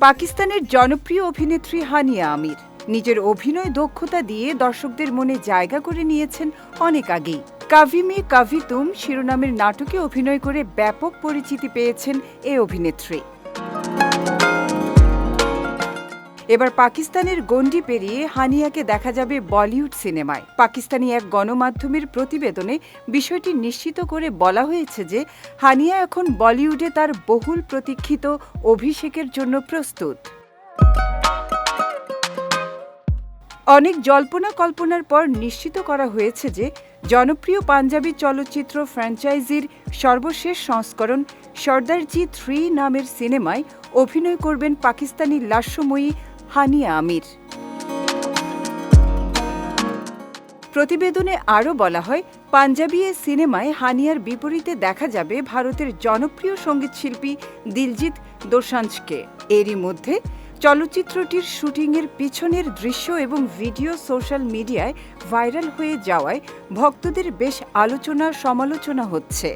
পাকিস্তানের জনপ্রিয় অভিনেত্রী হানিয়া আমির। নিজের অভিনয় দক্ষতা দিয়ে দর্শকদের মনে জায়গা করে নিয়েছেন অনেক আগেই। কাভি মে কাভি তুম শিরোনামের নাটকে অভিনয় করে ব্যাপক পরিচিতি পেয়েছেন এই অভিনেত্রী। এবার পাকিস্তানের গণ্ডি পেরিয়ে হানিয়াকে দেখা যাবে বলিউড সিনেমায়। পাকিস্তানি এক গণমাধ্যমের প্রতিবেদনে বিষয়টি নিশ্চিত করে বলা হয়েছে যে, হানিয়া এখন বলিউডে তার বহুল প্রতীক্ষিত অভিষেকের জন্য প্রস্তুত। অনেক জল্পনা কল্পনার পর নিশ্চিত করা হয়েছে যে, জনপ্রিয় পাঞ্জাবি চলচ্চিত্র ফ্র্যাঞ্চাইজির সর্বশেষ সংস্করণ সর্দারজি থ্রি নামের সিনেমায় অভিনয় করবেন পাকিস্তানি লাস্যময়ী হানিয়া আমির। প্রতিবেদনে আরও বলা হয়, পাঞ্জাবি এ সিনেমায় হানিয়ার বিপরীতে দেখা যাবে ভারতের জনপ্রিয় সঙ্গীতশিল্পী দিলজিৎ দোসাঞ্জকে। এরই মধ্যে চলচ্চিত্রটির শুটিংয়ের পিছনের দৃশ্য এবং ভিডিও সোশ্যাল মিডিয়ায় ভাইরাল হয়ে যাওয়ায় ভক্তদের বেশ আলোচনা সমালোচনা হচ্ছে।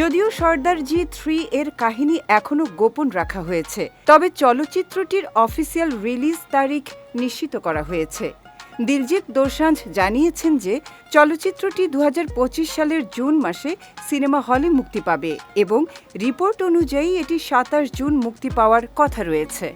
যদিও সর্দার জি থ্রি এর কাহিনী এখনও গোপন রাখা হয়েছে, তবে চলচ্চিত্রটির অফিসিয়াল রিলিজ তারিখ নিশ্চিত করা হয়েছে। দিলজিৎ দোসাঞ্জ জানিয়েছেন যে, চলচ্চিত্রটি দু হাজার পঁচিশ সালের জুন মাসে সিনেমা হলে মুক্তি পাবে এবং রিপোর্ট অনুযায়ী এটি সাতাশ জুন মুক্তি পাওয়ার কথা রয়েছে।